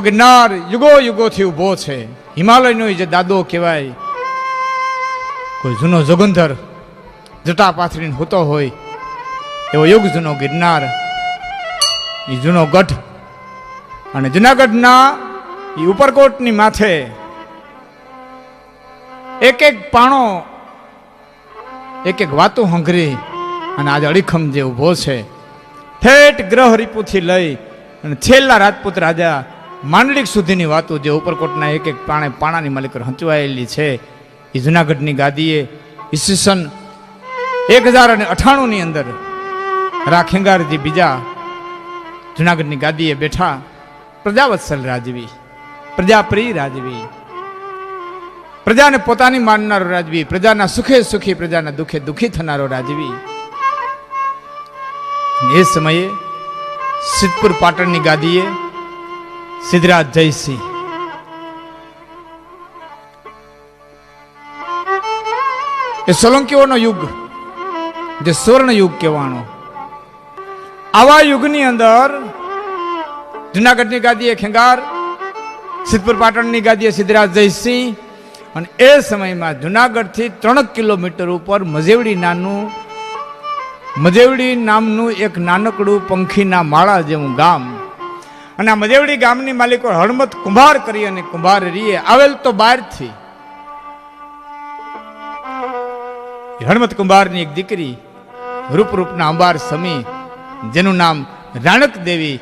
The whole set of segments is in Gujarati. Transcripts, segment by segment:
ગિરનાર યુગો યુગોથી ઊભો છે. હિમાલયનો જે દાદો કહેવાય, કોઈ જૂનો જોગંધર જટા પાથરીને હોતો હોય, એવો યુગ જૂનો ગિરનાર, એ જૂનો ગઢ. અને જુનાગઢના એ ઉપરકોટની માથે એક એક પાણો એક એક વાતો હંગરી અને આજે અડીખમ જે ઊભો છે. ઠેઠ ગ્રહ રીપુથી લઈ અને છેલ્લા રાજપૂત રાજા માંડલિક સુધીની વાતો જે ઉપરકોટના એક એક પાણે પાણાની માલિક હંચવાયેલી છે, એ જુનાગઢની ગાદીએ ઈસવીસન એક હજાર અને અઠાણુંની અંદર રાખેંગારજી બીજા જુનાગઢની ગાદીએ બેઠા પ્રજાવત્સલ રાજવી, પ્રજાપ્રિય રાજવી. પ્રજાને પોતાની માનનારો રાજવી, પ્રજાના સુખે સુખી, પ્રજાના દુઃખે દુઃખી થનારો રાજવી. એ સમયે સિદ્ધપુર પાટણની ગાદીએ સિદ્ધરાજ જયસિંહ. એ સોલંકીઓનો યુગ, જે સુવર્ણ યુગ કહેવાનો. આવા યુગની અંદર જુનાગઢની ગાદીએ ખેંગાર, સિદ્ધપુર પાટણની ગાદીએ સિદ્ધરાજ જયસિંહ અને એ સમયમાં જુનાગઢથી ત્રણ કિલોમીટર ઉપર મજેવડી નાનું મજેવડી નામનું એક નાનકડું પંખીના માળા જેવું ગામ અને આ મજેવડી ગામની માલિકો હળમત કુંભાર કરી અને કુંભાર રીએ. આવેલ તો બહારથી. હળમત કુંભારની એક દીકરી રૂપરૂપના અંબાર સમી, જેનું નામ રાણક દેવી,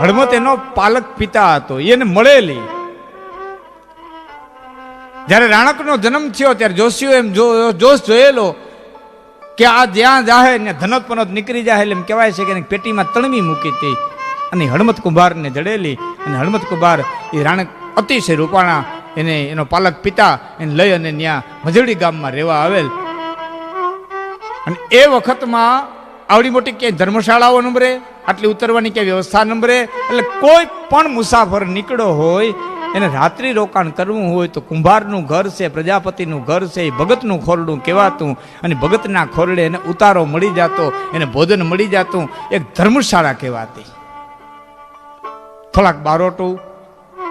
હળમત એનો પાલક પિતા હતો. એને મળેલી. જ્યારે રાણકનો જન્મ થયો, ત્યારે જોશીઓ એમ જોશ જોયેલો કે આ જ્યાં જાહે ને ધનત પનત નીકળી જાય એટલે એમ કહેવાય છે કે પેટીમાં તણવી મૂકી હતી. અને હળમત કુંભારને જડેલી અને હળમત કુંભાર એ રાણક અતિશય રૂપાણા એને એનો પાલક પિતા એને લઈ અને ત્યાં મજડી ગામમાં રહેવા આવેલ. અને એ વખતમાં આવડી મોટી ક્યાંય ધર્મશાળાઓ નંબરે, આટલી ઉતરવાની ક્યાંય વ્યવસ્થા નંબરે, એટલે કોઈ પણ મુસાફર નીકળ્યો હોય, એને રાત્રિ રોકાણ કરવું હોય તો કુંભારનું ઘર છે, પ્રજાપતિનું ઘર છે, એ ભગતનું ખોરડું કહેવાતું. અને ભગતના ખોરડે એને ઉતારો મળી જતો, એને ભોજન મળી જતું. એક ધર્મશાળા કહેવાતી. થોડાક બારોટું,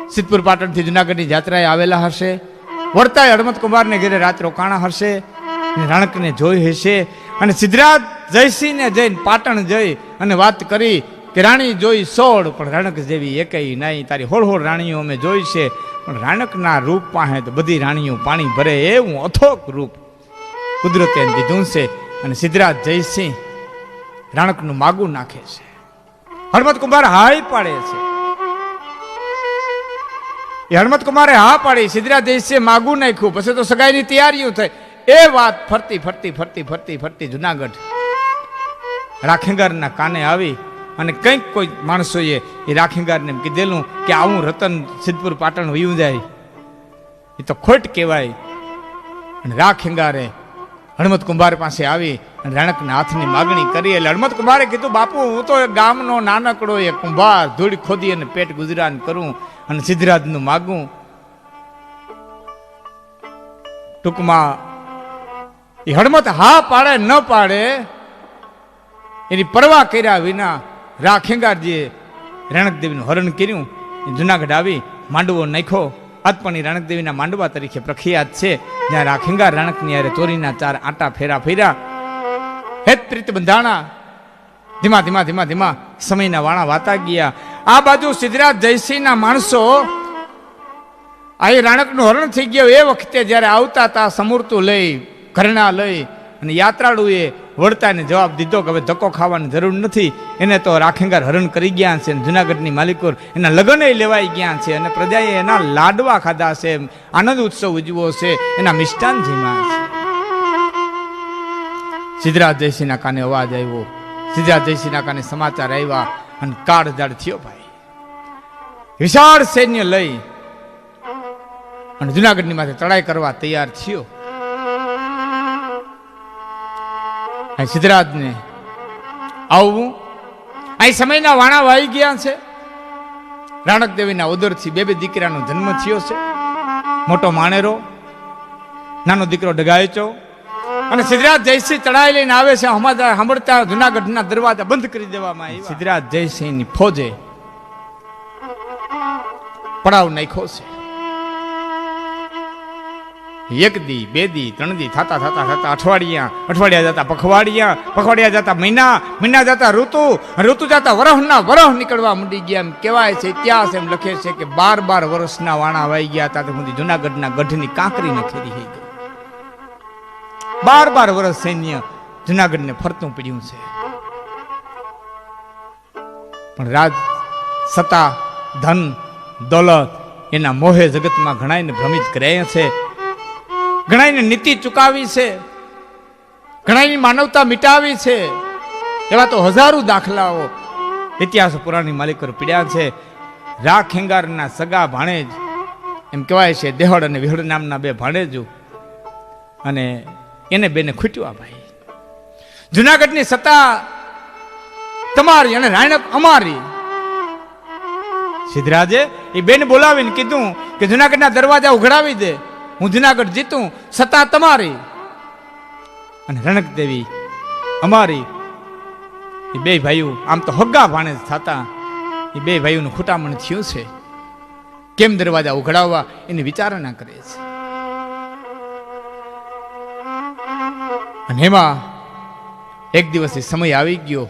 સિદ્ધપુર પાટણથી જુનાગઢની જાત્રાએ આવેલા હશે. વળતાય હડમત કુમારને ઘરે રાત રોકાણા હશે. રાણકને જોઈ હશે. અને સિદ્ધરાજ જયસિંહને જઈને પાટણ જઈ અને વાત કરી કે, રાણી જોઈ સોળ, પણ રાણક જેવી એકેય નહીં. તારી હોળ હોળ રાણીઓ અમે જોઈ છે. પણ રાણકના રૂપ પાસે તો બધી રાણીઓ પાણી ભરે એવું અથોક રૂપ કુદરતે દીધું છે. અને સિદ્ધરાજ જયસિંહ રાણકનું માગું નાખે છે. હળમત કુમાર હાય પાડે છે. એ હળમત કુમારે હા પાડી સિદ્ધરા દેશે માગું નાખ્યું. પછી તો સગાઈની તૈયારીઓ થઈ. એ વાત ફરતી ફરતી ફરતી ફરતી ફરતી જુનાગઢ. રાખીગરના કાને આવી અને કંઈક કોઈ માણસોએ એ રાખેંગારને કીધેલું કે આવું રતન સિદ્ધપુર પાટણ વયું જાય. એ તો ખોટ કહેવાય. અને રાખેંગારે હણમત કુંભાર પાસે આવી રાણકના હાથની માગણી કરી એટલે હણમત કુંભારે કીધું, બાપુ, હું તો એક ગામનો નાનકડો એ કુંભાર ધૂળ ખોદી અને પેટ ગુજરાન કરું અને સિદ્ધરાજનું માગું. ટૂંકમાં એ હણમત હા પાડે, ન પાડે, એની પરવા કર્યા વિના રાખેંગારજીએ રણકદેવીનું હરણ કર્યું જુનાગઢ આવી માંડવો નાખ્યો. આજ રણકદેવીના માંડવા તરીકે પ્રખ્યાત છે. જ્યાં રાખીંગા રણકની યારે ચોરીના ચાર આટા ફેરા ફેર્યા હેત પ્રીત બંધાણા. ધીમા ધીમા ધીમા ધીમા. સમયના વાણા વાતા ગયા. આ બાજુ સિદ્ધરાજ જયસિંહના માણસો આ રાણકનું હરણ થઈ ગયો. એ વખતે જ્યારે આવતા હતા સમૂર્તું લઈ, ઘરણા લઈ અને યાત્રાળુએ વળતાને જવાબ દીધો કે હવે ધક્કો ખાવાની જરૂર નથી. એને તો રાખેંગાર હરણ કરી ગયા છે જુનાગઢની માલિકો એના લગ્નએ લેવાઈ ગયા છે અને પ્રજાએ એના લાડવા ખાધા છે. આનંદ ઉત્સવ ઉજવો છે. એના મિષ્ટાન જીમ્યા છે. સિદ્ધરાજ જયસિંહના કાને અવાજ આવ્યો. સિદ્ધરાજ જયસિંહના કાને સમાચાર આવ્યા અને કાળજાળ થયો ભાઈ. વિશાળ સૈન્ય લઈ અને જુનાગઢની માથે ચડાઈ કરવા તૈયાર થયો. સિદ્ધરાજને. આવું. અહીં સમયના વાણા વાઈ ગયા છે. રાણક દેવીના ઉદરથી બે બે દીકરાનો જન્મ થયો છે. મોટો માણેરો, નાનો દીકરો ડગાયચો. અને સિદ્ધરાજ જયસિંહ ચડાઈ લઈને આવે છે હમાદાર સાંભળતા જુનાગઢના દરવાજા બંધ કરી દેવામાં આવ્યા. સિદ્ધરાજ જયસિંહની ફોજે પડાવ નાખ્યો છે. એક દી બે દી ત્રણ દી થતા થતા થતા અઠવાડિયા અઠવાડિયા જતા પખવાડિયા પખવાડિયા જતા મહિના મહિના જતા ઋતુ ઋતુ જતા વરહના વરહ નીકળવા માંડી ગયા એમ કહેવાય છે, ઇતિહાસ એમ લખે છે કે બાર બાર વર્ષના વાણા વાઈ ગયા હતા સુધી જુનાગઢના ગઢની કાંકરી નખેરી થઈ ગઈ. બાર બાર વર્ષ સૈન્ય જુનાગઢને ફરતું પડ્યું છે. પણ રાજ, સત્તા, ધન, દોલત એના મોહે જગતમાં ઘણાયને ભ્રમિત કર્યા છે. ઘણાયને નીતિ ચુકાવી છે. ઘણાની માનવતા મિટાવી છે. એવા તો હજારો દાખલાઓ ઇતિહાસ પુરાણની માલિક પર પીડ્યા છે. રાખ ખેંગારના સગા ભાણેજ, એમ કહેવાય છે દેહડ અને વિહડ નામના બે ભાણેજો. અને એને બેને ખૂટ્યું ભાઈ. જુનાગઢની સત્તા તમારી અને રાયણક અમારી. સિદ્ધરાજે એ બેન બોલાવીને કીધું કે જુનાગઢના દરવાજા ઉઘડાવી દે. હું જુનાગઢ જીતું, સત્તા તમારી. અને રણક દેવી અમારી. એ બે ભાઈઓ, આમ તો હગ્ગા ભાણે થતા. એ બે ભાઈઓનું ખૂટામણ થયું છે. કેમ દરવાજા ઉઘડાવવા એની વિચારણા કરે છે. અને એમાં એક દિવસ એ સમય આવી ગયો.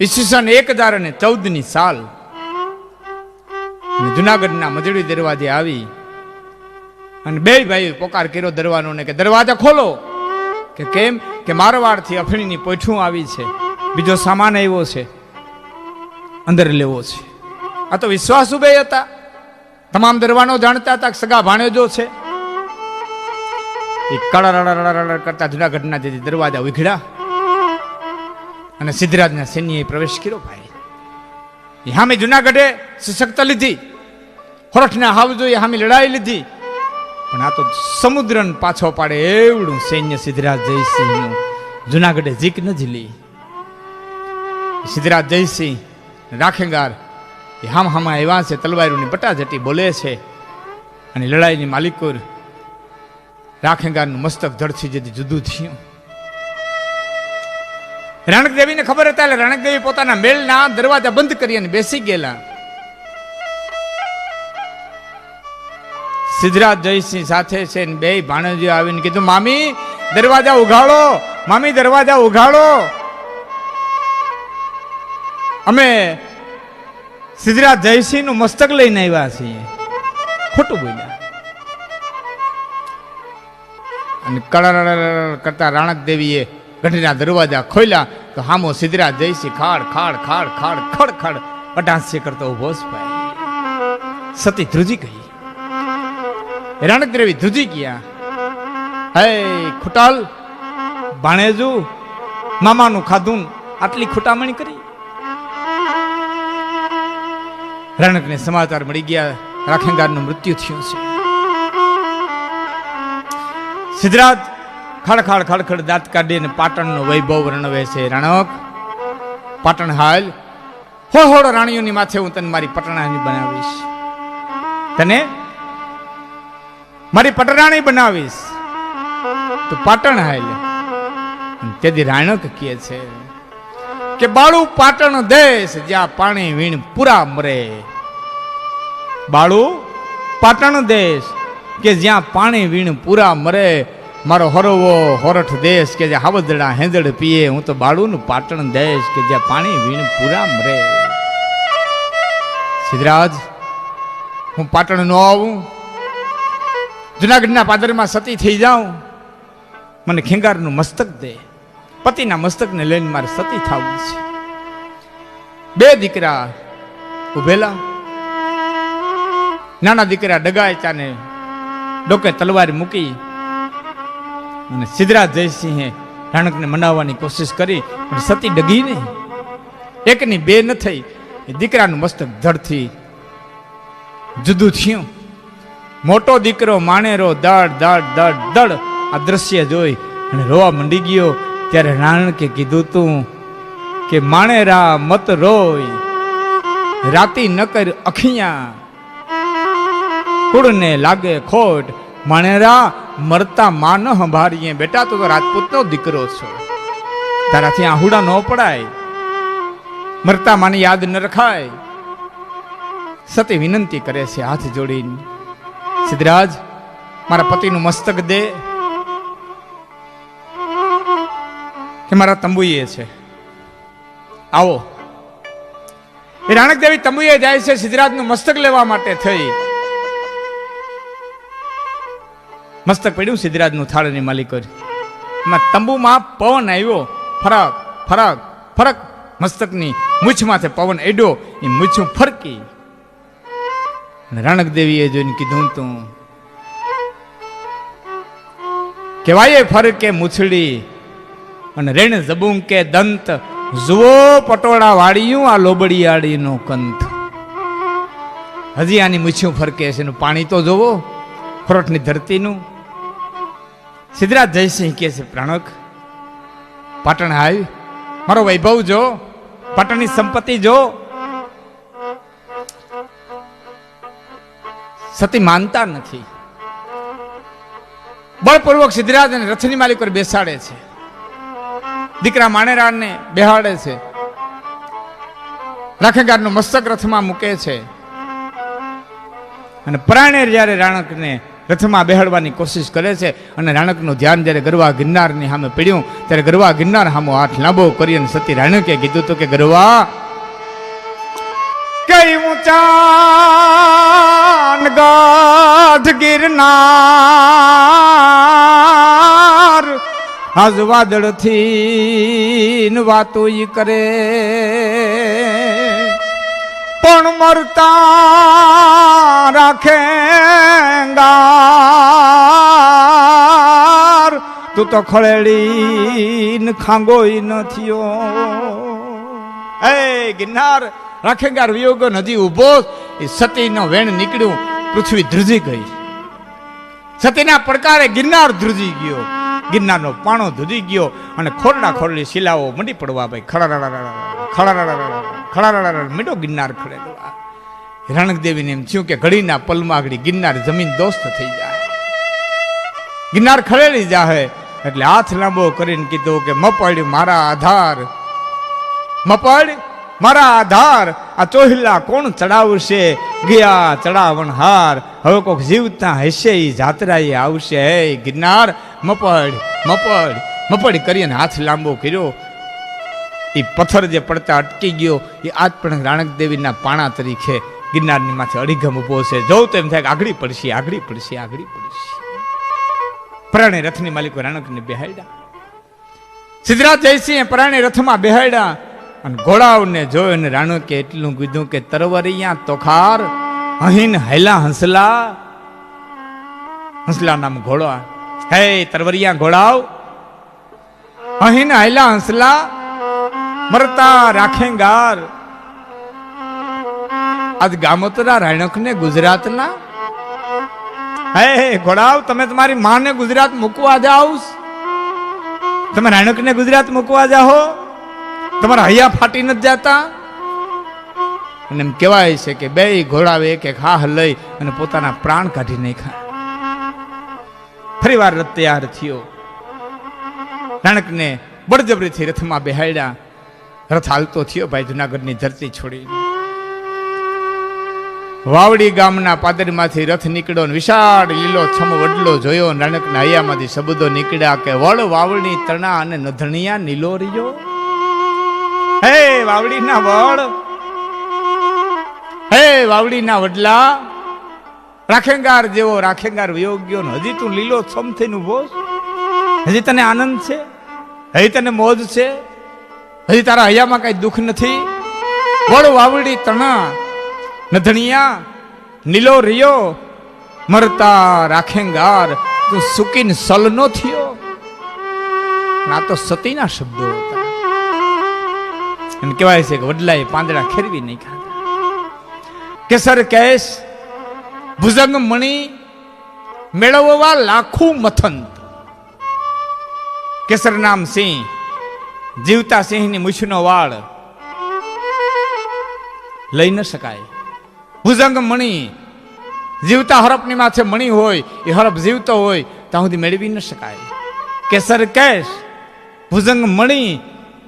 ઈસવીસન એક હજાર અને ચૌદની સાલ. જુનાગઢના મજડી દરવાજે આવી. અને બે ભાઈ પોકાર કર્યો દરવાનો કે, દરવાજા ખોલો. કે કેમ? કે મારવાડથી અફણીની પોઠું આવી છે. બીજો સામાન આવ્યો છે. અંદર લેવો છે. આ તો વિશ્વાસ ઉભે હતા. તમામ દરવાનો જાણતા હતા સગા ભાણેજો છે. એ કળા કરતા જુનાગઢના જે દરવાજા ઉઘડ્યા. અને સિદ્ધરાજના સૈન્યએ પ્રવેશ કર્યો ભાઈ. સામે જુનાગઢે સશક્ત લીધી. હોરઠના હાવજોએ સામે લડાઈ લીધી. પણ આ તો સમુદ્રને પાછો પાડે એવડું સૈન્ય સિદ્ધરાજ જયસિંહનું. જુનાગઢે જીક ન ઝીલી સિદ્ધરાજ જયસિંહ રાખેગાર. એ હામ હામા એવા છે તલવારોની બટાજટી બોલે છે. અને લડાઈની માલિકોર રાખેગારનું મસ્તક ધડથી જતી જુદું થયું. રણક દેવીને ખબર હતા એટલે રણક દેવી પોતાના મેળના દરવાજા બંધ કરી અને બેસી ગયેલા. સિદ્ધરાજ જયસિંહ સાથે છે ને બે ભાણેજીઓ આવીને કીધું, મામી, દરવાજા ઉઘાડો, મામી, દરવાજા ઉઘાડો. અમે સિદ્ધરાજ જયસિંહનું મસ્તક લઈને આવ્યા છીએ. ખોટું બોલ્યા. અને કળર કરતા રાણક દેવીએ ગઢના દરવાજા ખોલ્યા તો હામો સિદ્ધરાજ જયસિંહ ખાડ ખાડ ખાડ ખાડ, ખડ ખડ અટાંસ્ય કરતો ઊભો સતી ધ્રુજી ગઈ. રાણક દેવી ધ્રુજી ગયા. હે, ખુટાલ ભાણેજુ મામાનું ખાધું, આટલી ખુટામણી કરી? રણકને સમાચાર મળી ગયા રાખેંગારનું મૃત્યુ થયું છે. સિદ્ધરાજ ખડખડ ખડખડ દાંત કાઢીને પાટણનો વૈભવ રણવે છે. રણક, પાટણ હાલ. હો હોળ રાણીઓની માથે હું તને મારી પટણાની બનાવીશ. તને મારી પટરાણી બનાવીશ. તો પાટણ હાલ. તેથી રાણક કહે છે કે, બાળુ, પાટણ દેશ જ્યાં પાણી વીણ પૂરા મરે. બાળુ, પાટણ દેશ કે જ્યાં પાણી વીણ પૂરા મરે. મારો હરોવો હોરઠ દેશ કે જે હાવદડા હેંદડ પીએ. હું તો બાળુનું પાટણ દેશ કે જ્યાં પાણી વીણ પૂરા મરે. સિદ્ધરાજ, હું પાટણ નો આવું. જુનાગઢના પાદરમાં સતી થઈ જાઉં, મને ખેંગારનું મસ્તક દે. પતિના મસ્તકને લઈને મારે સતી થવું છે. બે દીકરા ઉભેલા. નાના દીકરા ડગાય ચાને ડોકે તલવાર મૂકી અને સિદ્ધરાજ જયસિંહે રાણકને મનાવવાની કોશિશ કરી, પણ સતી ડગી નહીં. એકની બે ન થઈ, એ દીકરાનું મસ્તક ધડથી જુદું થયું. મોટો દીકરો માણેરો દડ દડ દડ દડ આ દ્રશ્ય જોઈ અને રોવા મંડી ગયો. ત્યારે રાણકે કીધું તું કે, માણેરા, મત રોય. રાતી નકર કર અખિયા કુળને લાગે ખોટ. માણેરા, મરતા માં ન સંભાળીએ. બેટા, તું તો રાજપૂતનો દીકરો છો. તારાથી આહુડા ન પડાય. મરતા માને યાદ ન રખાય. સતી વિનંતી કરે છે, હાથ જોડીને. સિદ્ધરાજ, મારા પતિનું મસ્તક દે. કે મારા તંબુએ છે. આવો. એ રાણક દેવી તંબુએ જાય છે સિદ્ધરાજનું મસ્તક લેવા માટે થઈ. મસ્તક પડ્યું સિદ્ધરાજનું થાળની માલિક એમાં તંબુમાં પવન આવ્યો. ફરક ફરક ફરક. મસ્તકની મૂછમાંથી પવન એડ્યો એ મૂછું ફરકી. અને રાણક દેવીએ જોઈને કીધું તું કહેવાય ફરકે મૂછડી અને રેણ જબું કે દંત. જુઓ પટોળા વાળિયું આ લોબડીયાળીનો કંથ. હજી આની મૂછ્યું ફરકે છે એનું પાણી તો જોવો ખોરટની ધરતીનું. સિદ્ધરાજ જયસિંહ કે છે, પ્રાણક, પાટણ આવી મારો વૈભવ જો, પાટણની સંપત્તિ જો સતી માનતા નથી. બળપૂર્વક સિદ્ધરાજ અને રથની માલિક પર બેસાડે છે. દીકરા માણેરાને બેહાડે છે. રાખેગારનું મસ્તક રથમાં મૂકે છે. અને પ્રાણે જ્યારે રાણકને રથમાં બેહાડવાની કોશિશ કરે છે અને રાણકનું ધ્યાન જ્યારે ગરવા ગિરનારની સામે પડ્યું, ત્યારે ગરવા ગિરનાર સામો હાથ લાંબો કરી અને સતી રાણકે કીધું હતું કે, ગરવા કઈ ઊંચાન ગાઢ ગિરનાર? આજ વાદળથી વાતો કરે. પણ મરતા રાખે તું તો ખળેડી ખાંગોઈ નથીઓ એ ગિરનાર રાખેગાર વિયોગો નદી ઊભો એ સતીનો વેણ નીકળ્યું, પૃથ્વી ધ્રુજી ગઈ. સતીના પડકારે ગિરનાર ધ્રુજી ગયો. ગિરનારનો પાણો ધ્રુજી ગયો અને ખોરડા ખોરડી શિલાઓ મંડી પડવા ભાઈ ખળારાડા ખળારાડા ખળારાડા મીઠો ગિરનાર ખડેલવા રણક દેવીને એમ થયું કે ઘડીના પલમાં આગળ ગિરનાર જમીન દોસ્ત થઈ જાય ગિરનાર ખરેડી જાહે એટલે હાથ લાંબો કરીને કીધું કે મપડ મારા આધાર મપડ મારા આધાર, આ ચોહિલા કોણ ચડાવશે? ગયા ચડાવણ હાર હવે કોક જીવતા હશે જાત્રા જાત્રાએ આવશે. હે ગિરનાર, મપડ મપડ મપડ કરીને હાથ લાંબો કર્યો. એ પથ્થર જે પડતા અટકી ગયો એ આજ પણ રાણક દેવીના પાણા તરીકે ગિરનારની માથે અડીગમ ઊભો છે. જોઉં તેમ થાય કે આગળી પડશે આગળી પડશે આગળી પડશે. પ્રાણે રથની માલિકો રાણકને બેહાડ્યા સિદ્ધરાજ જયસિંહ પ્રાણે રથમાં બેહાડ્યા અને ઘોડાઓને જોયો અને રાણકે એટલું કીધું કે તરવરિયા, તોખાર, અહીન હેલા હંસલા. હંસલા નામ ઘોડો હે તરવરિયા ઘોડાઓ, અહીન હેલા હંસલા, મરતા રાખેંગાર. આજ ગામોતરા રાણકને ગુજરાતના? હે હે ઘોડાવ તમે તમારી માને ગુજરાત મૂકવા જાઓ તમે રાણકને ગુજરાત મૂકવા જાઓ? તમારા હૈયા ફાટી નથી જતા? અને એમ કહેવાય છે કે બે ઘોડાવે એક એક હાહ લઈ અને પોતાના પ્રાણ કાઢી નાખ્યા. ફરી વાર રથ તૈયાર થયો. રાણકને બળજબરીથી રથમાં બેહાડ્યા. રથ હાલતો થયો ભાઈ, જુનાગઢની ધરતી છોડી. વાવડી ગામના પાદરમાંથી રથ નીકળ્યો ને વિશાળ લીલો છમ વડલો જોયો. ને હૈયામાંથી શબ્દો નીકળ્યા કે, વળ વાવડી તણા અને નધણિયા નીલો રહ્યો વાવડીના વડ. હે વાવડીના વડલા, રાખેંગાર જેવો રાખેંગાર વિયોગ્યો હજી તું લીલો છમ થઈને ઊભો? હજી તને આનંદ છે? હજી તને મોજ છે? હજી તારા હૈયામાં કઈ દુઃખ નથી? વડ વાવડી તણા, નધણિયા, નીલો રિયો, મરતા રાખેંગાર. તું સુકીન સલનો થયો. આ તો સતીના શબ્દો હતા. એમ કહેવાય છે કે વડલાએ પાંદડા ખેરવી નહીં ખાધા કેસર કેશ ભુજંગ મણી, મેળવવા લાખું મથંત. કેસર નામ સિંહ, જીવતા સિંહની મૂછનો વાળ લઈ ન શકાય. ભુજંગ મણી, જીવતા હરપની માથે મણી હોય, એ હરપ જીવતો હોય, ત્યાં સુધી મેળવી ન શકાય. કેસર કેશ ભુજંગ મણી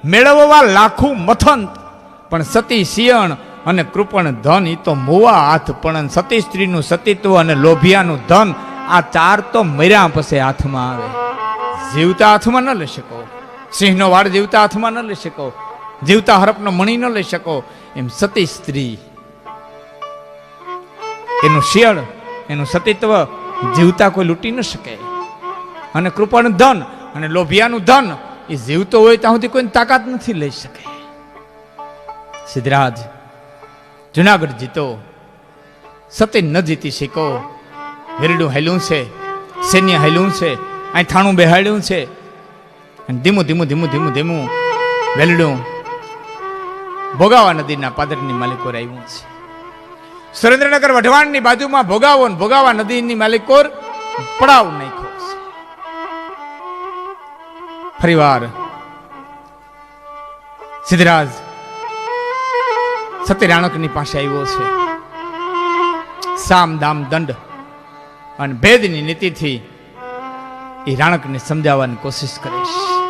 મેળવવા લાખું મથન. પણ સતી સિયણ અને કૃપણ ધન એ તો મોવા હાથ. પણ સતી સ્ત્રીનું સતીત્વ અને લોભિયાનું ધન, આ ચાર તો મર્યા પછી હાથમાં આવે. જીવતા હાથમાં ન લઈ શકો. સિંહનો વાળ જીવતા હાથમાં ન લઈ શકો. જીવતા હરપનો મણી ન લઈ શકો. એમ સતી સ્ત્રી. એનું શિયળ એનું સતીત્વ જીવતા કોઈ લૂંટી ન શકે. અને કૃપણ ધન અને લોભિયાનું ધન એ જીવતો હોય ત્યાં સુધી કોઈની તાકાત નથી લઈ શકે. સિદ્ધરાજ, જુનાગઢ જીતો. સતી ન જીતી શીખો. વેરડું હેલું છે, સૈન્ય હેલું છે, અહીં થાણું બેહાડ્યું છે. અને ધીમું ધીમું ધીમું ધીમું ધીમું વેલડું ભોગાવા નદીના પાદરની માલિકોર આવ્યું છે. સુરેન્દ્રનગર વઢવાણની બાજુમાં ભોગાવો ભોગાવા નદીની માલિકોર પડાવ નાખ્યો. ફરીવાર સિદ્ધરાજ સત્યરાણકની પાસે આવ્યો છે. સામ, દામ, દંડ અને ભેદની નીતિથી એ રાણકને સમજાવવાની કોશિશ કરે છે.